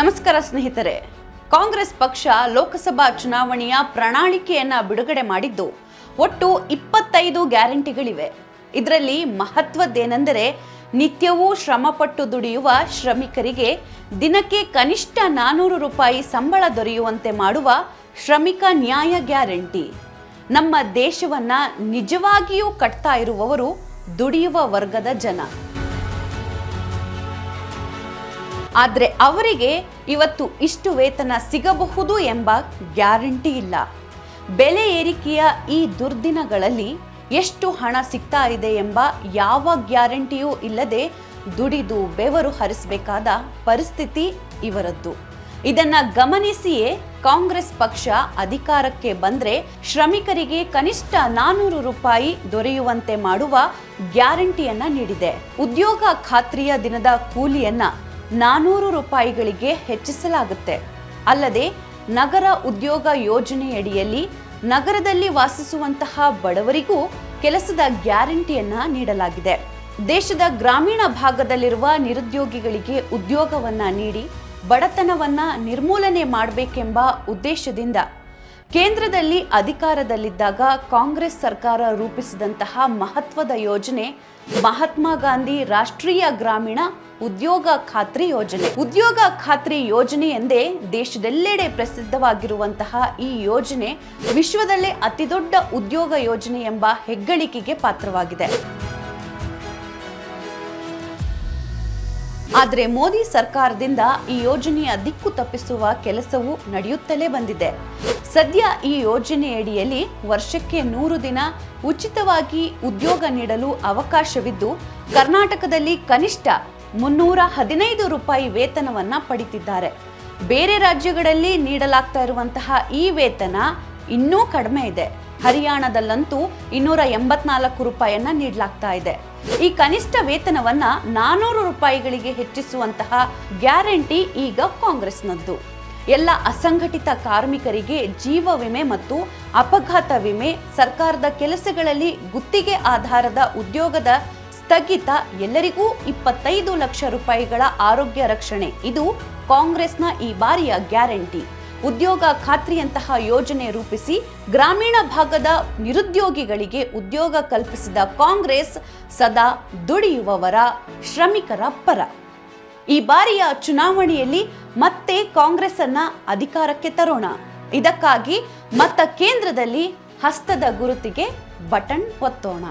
ನಮಸ್ಕಾರ ಸ್ನೇಹಿತರೆ. ಕಾಂಗ್ರೆಸ್ ಪಕ್ಷ ಲೋಕಸಭಾ ಚುನಾವಣೆಯ ಪ್ರಣಾಳಿಕೆಯನ್ನ ಬಿಡುಗಡೆ ಮಾಡಿದ್ದು ಒಟ್ಟು ಇಪ್ಪತ್ತೈದು ಗ್ಯಾರಂಟಿಗಳಿವೆ. ಇದರಲ್ಲಿ ಮಹತ್ವದ್ದೇನೆಂದರೆ ನಿತ್ಯವೂ ಶ್ರಮಪಟ್ಟು ದುಡಿಯುವ ಶ್ರಮಿಕರಿಗೆ ದಿನಕ್ಕೆ ಕನಿಷ್ಠ ನಾನೂರು ರೂಪಾಯಿ ಸಂಬಳ ದೊರೆಯುವಂತೆ ಮಾಡುವ ಶ್ರಮಿಕ ನ್ಯಾಯ ಗ್ಯಾರಂಟಿ. ನಮ್ಮ ದೇಶವನ್ನ ನಿಜವಾಗಿಯೂ ಕಟ್ತಾ ಇರುವವರು ದುಡಿಯುವ ವರ್ಗದ ಜನ. ಆದರೆ ಅವರಿಗೆ ಇವತ್ತು ಇಷ್ಟು ವೇತನ ಸಿಗಬಹುದು ಎಂಬ ಗ್ಯಾರಂಟಿ ಇಲ್ಲ. ಬೆಲೆ ಏರಿಕೆಯ ಈ ದುರ್ದಿನಗಳಲ್ಲಿ ಎಷ್ಟು ಹಣ ಸಿಗ್ತಾ ಇದೆ ಎಂಬ ಯಾವ ಗ್ಯಾರಂಟಿಯೂ ಇಲ್ಲದೆ ದುಡಿದು ಬೆವರು ಹರಿಸಬೇಕಾದ ಪರಿಸ್ಥಿತಿ ಇವರದ್ದು. ಇದನ್ನು ಗಮನಿಸಿಯೇ ಕಾಂಗ್ರೆಸ್ ಪಕ್ಷ ಅಧಿಕಾರಕ್ಕೆ ಬಂದ್ರೆ ಶ್ರಮಿಕರಿಗೆ ಕನಿಷ್ಠ ನಾನೂರು ರೂಪಾಯಿ ದೊರೆಯುವಂತೆ ಮಾಡುವ ಗ್ಯಾರಂಟಿಯನ್ನ ನೀಡಿದೆ. ಉದ್ಯೋಗ ಖಾತ್ರಿಯ ದಿನದ ಕೂಲಿಯನ್ನ ನಾನೂರು ರೂಪಾಯಿಗಳಿಗೆ ಹೆಚ್ಚಿಸಲಾಗುತ್ತೆ. ಅಲ್ಲದೆ, ನಗರ ಉದ್ಯೋಗ ಯೋಜನೆಯಡಿಯಲ್ಲಿ ನಗರದಲ್ಲಿ ವಾಸಿಸುವಂತಹ ಬಡವರಿಗೂ ಕೆಲಸದ ಗ್ಯಾರಂಟಿಯನ್ನ ನೀಡಲಾಗಿದೆ. ದೇಶದ ಗ್ರಾಮೀಣ ಭಾಗದಲ್ಲಿರುವ ನಿರುದ್ಯೋಗಿಗಳಿಗೆ ಉದ್ಯೋಗವನ್ನ ನೀಡಿ ಬಡತನವನ್ನ ನಿರ್ಮೂಲನೆ ಮಾಡಬೇಕೆಂಬ ಉದ್ದೇಶದಿಂದ ಕೇಂದ್ರದಲ್ಲಿ ಅಧಿಕಾರದಲ್ಲಿದ್ದಾಗ ಕಾಂಗ್ರೆಸ್ ಸರ್ಕಾರ ರೂಪಿಸಿದಂತಹ ಮಹತ್ವದ ಯೋಜನೆ ಮಹಾತ್ಮ ಗಾಂಧಿ ರಾಷ್ಟ್ರೀಯ ಗ್ರಾಮೀಣ ಉದ್ಯೋಗ ಖಾತ್ರಿ ಯೋಜನೆ. ಉದ್ಯೋಗ ಖಾತ್ರಿ ಯೋಜನೆ ಎಂದೇ ದೇಶದೆಲ್ಲೆಡೆ ಪ್ರಸಿದ್ಧವಾಗಿರುವಂತಹ ಈ ಯೋಜನೆ ವಿಶ್ವದಲ್ಲೇ ಅತಿದೊಡ್ಡ ಉದ್ಯೋಗ ಯೋಜನೆ ಎಂಬ ಹೆಗ್ಗಳಿಕೆಗೆ ಪಾತ್ರವಾಗಿದೆ. ಆದರೆ ಮೋದಿ ಸರ್ಕಾರದಿಂದ ಈ ಯೋಜನೆಯ ದಿಕ್ಕು ತಪ್ಪಿಸುವ ಕೆಲಸವು ನಡೆಯುತ್ತಲೇ ಬಂದಿದೆ. ಸದ್ಯ ಈ ಯೋಜನೆಯಡಿಯಲ್ಲಿ ವರ್ಷಕ್ಕೆ ನೂರು ದಿನ ಉಚಿತವಾಗಿ ಉದ್ಯೋಗ ನೀಡಲು ಅವಕಾಶವಿದ್ದು, ಕರ್ನಾಟಕದಲ್ಲಿ ಕನಿಷ್ಠ ಮುನ್ನೂರ ಹದಿನೈದು ರೂಪಾಯಿ ವೇತನವನ್ನು ಪಡಿತಿದ್ದಾರೆ. ಬೇರೆ ರಾಜ್ಯಗಳಲ್ಲಿ ನೀಡಲಾಗ್ತಾ ಇರುವಂತಹ ಈ ವೇತನ ಇನ್ನೂ ಕಡಿಮೆ ಇದೆ. ಹರಿಯಾಣದಲ್ಲಂತೂ ಇನ್ನೂರ ಎಂಬತ್ನಾಲ್ಕು ರೂಪಾಯಿಯನ್ನ ನೀಡಲಾಗ್ತಾ ಇದೆ. ಈ ಕನಿಷ್ಠ ವೇತನವನ್ನ ನಾನೂರು ರೂಪಾಯಿಗಳಿಗೆ ಹೆಚ್ಚಿಸುವಂತಹ ಗ್ಯಾರಂಟಿ ಈಗ ಕಾಂಗ್ರೆಸ್ನದ್ದು. ಎಲ್ಲ ಅಸಂಘಟಿತ ಕಾರ್ಮಿಕರಿಗೆ ಜೀವ ವಿಮೆ ಮತ್ತು ಅಪಘಾತ ವಿಮೆ ಸರ್ಕಾರದ ಕೆಲಸಗಳಲ್ಲಿ ಗುತ್ತಿಗೆ ಆಧಾರದ ಉದ್ಯೋಗದ ಸ್ಥಗಿತ ಎಲ್ಲರಿಗೂ ಇಪ್ಪತ್ತೈದು ಲಕ್ಷ ರೂಪಾಯಿಗಳ ಆರೋಗ್ಯ ರಕ್ಷಣೆ. ಇದು ಕಾಂಗ್ರೆಸ್ನ ಈ ಬಾರಿಯ ಗ್ಯಾರಂಟಿ. ಉದ್ಯೋಗ ಖಾತ್ರಿಯಂತಹ ಯೋಜನೆ ರೂಪಿಸಿ ಗ್ರಾಮೀಣ ಭಾಗದ ನಿರುದ್ಯೋಗಿಗಳಿಗೆ ಉದ್ಯೋಗ ಕಲ್ಪಿಸಿದ ಕಾಂಗ್ರೆಸ್ ಸದಾ ದುಡಿಯುವವರ ಶ್ರಮಿಕರ ಪರ. ಈ ಬಾರಿಯ ಚುನಾವಣೆಯಲ್ಲಿ ಮತ್ತೆ ಕಾಂಗ್ರೆಸ್ ಅನ್ನ ಅಧಿಕಾರಕ್ಕೆ ತರೋಣ. ಇದಕ್ಕಾಗಿ ಮತ್ತ ಕೇಂದ್ರದಲ್ಲಿ ಹಸ್ತದ ಗುರುತಿಗೆ ಬಟನ್ ಒತ್ತೋಣ.